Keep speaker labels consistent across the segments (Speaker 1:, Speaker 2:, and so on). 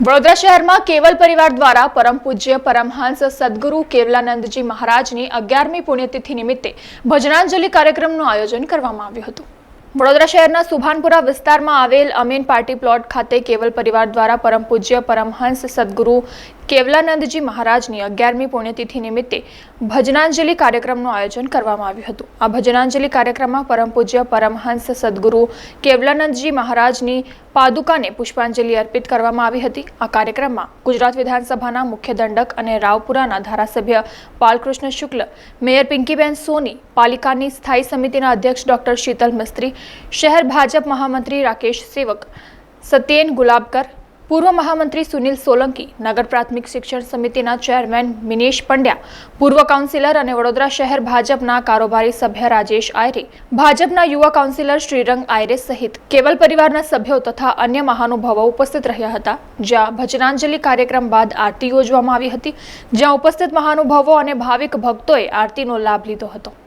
Speaker 1: વડોદરા શહેરમાં કેવલ પરિવાર દ્વારા પરમ પૂજ્ય પરમહંસ સદગુરુ કેવલાનંદજી મહારાજની અગિયારમી પુણ્યતિથિ નિમિત્તે ભજનાંજલિ કાર્યક્રમનું આયોજન કરવામાં આવ્યું હતું. વડોદરા શહેરના સુભાનપુરા વિસ્તારમાં આવેલ અમીન પાર્ટી પ્લોટ ખાતે કેવલ પરિવાર દ્વારા પરમ પૂજ્ય પરમહંસ સદગુરુ કેવલાનંદજી મહારાજની અગિયારમી પુણ્યતિથિ નિમિત્તે ભજનાંજલિ કાર્યક્રમનું આયોજન કરવામાં આવ્યું હતું. આ ભજનાંજલિ કાર્યક્રમમાં પરમ પૂજ્ય, પરમહંસ સદગુરુ કેવલાનંદજી મહારાજની પાદુકાને પુષ્પાંજલિ અર્પિત કરવામાં આવી હતી. આ કાર્યક્રમમાં ગુજરાત વિધાનસભાના મુખ્ય દંડક અને રાવપુરાના ધારાસભ્ય બાલકૃષ્ણ શુક્લ, મેયર પિંકીબેન સોની, પાલિકાની સ્થાયી સમિતિના અધ્યક્ષ ડોક્ટર શીતલ મિસ્ત્રી, શહેર ભાજપ મહામંત્રી રાકેશ સેવક, સત્યેન ગુલાબકર પૂર્વ મહામંત્રી સુનિલ સોલંકી, નગર પ્રાથમિક શિક્ષણ સમિતિના ચેરમેન મિનેશ પંડ્યા, પૂર્વ કાઉન્સિલર અને વડોદરા શહેર ભાજપના કારોબારી સભ્ય રાજેશ આયરે, ભાજપના યુવા કાઉન્સિલર શ્રીરંગ આયરે સહિત કેવલ પરિવારના સભ્યો તથા અન્ય મહાનુભાવો ઉપસ્થિત રહ્યા હતા, જ્યાં ભજનાંજલિ કાર્યક્રમ બાદ આરતી યોજવામાં આવી હતી, જ્યાં ઉપસ્થિત મહાનુભાવો અને ભાવિક ભક્તોએ આરતીનો લાભ લીધો હતો.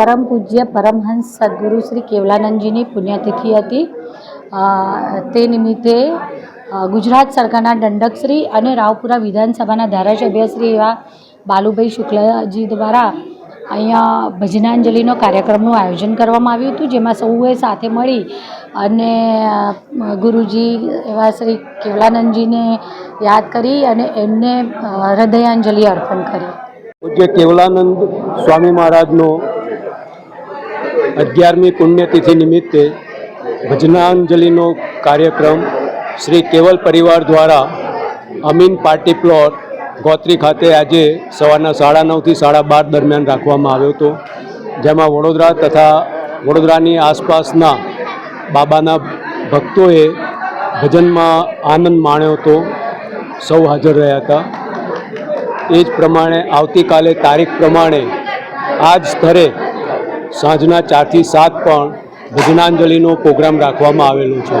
Speaker 2: પરમ પૂજ્ય પરમહંસ સદગુરુ શ્રી કેવલાનંદજીની પુણ્યતિથિ હતી. તે નિમિત્તે ગુજરાત સરકારના દંડકશ્રી અને રાવપુરા વિધાનસભાના ધારાસભ્યશ્રી એવા બાલુભાઈ શુક્લાજી દ્વારા અહીંયા ભજનાંજલિનો કાર્યક્રમનું આયોજન કરવામાં આવ્યું હતું, જેમાં સૌએ સાથે મળી અને ગુરુજી એવા શ્રી કેવલાનંદજીને યાદ કરી અને એમને હૃદયાંજલિ અર્પણ કરી.
Speaker 3: પૂજ્ય કેવલાનંદ સ્વામી મહારાજનો અગિયારમી પુણ્યતિથિ નિમિત્તે ભજનાંજલિનો કાર્યક્રમ શ્રી કેવલ પરિવાર દ્વારા અમીન પાર્ટી પ્લોટ ગોત્રી ખાતે આજે સવારના સાડા નવથી સાડા બાર દરમિયાન રાખવામાં આવ્યો હતો. જેમાં વડોદરા તથા વડોદરાની આસપાસના બાબાના ભક્તોએ ભજનમાં આનંદ માણ્યો હતો. સૌ હાજર રહ્યા હતા. એ જ પ્રમાણે આવતીકાલે તારીખ પ્રમાણે આ જ સ્તરે સાંજના ચારથી સાત પણ ભજનાંજલિનો પ્રોગ્રામ રાખવામાં આવેલો છે.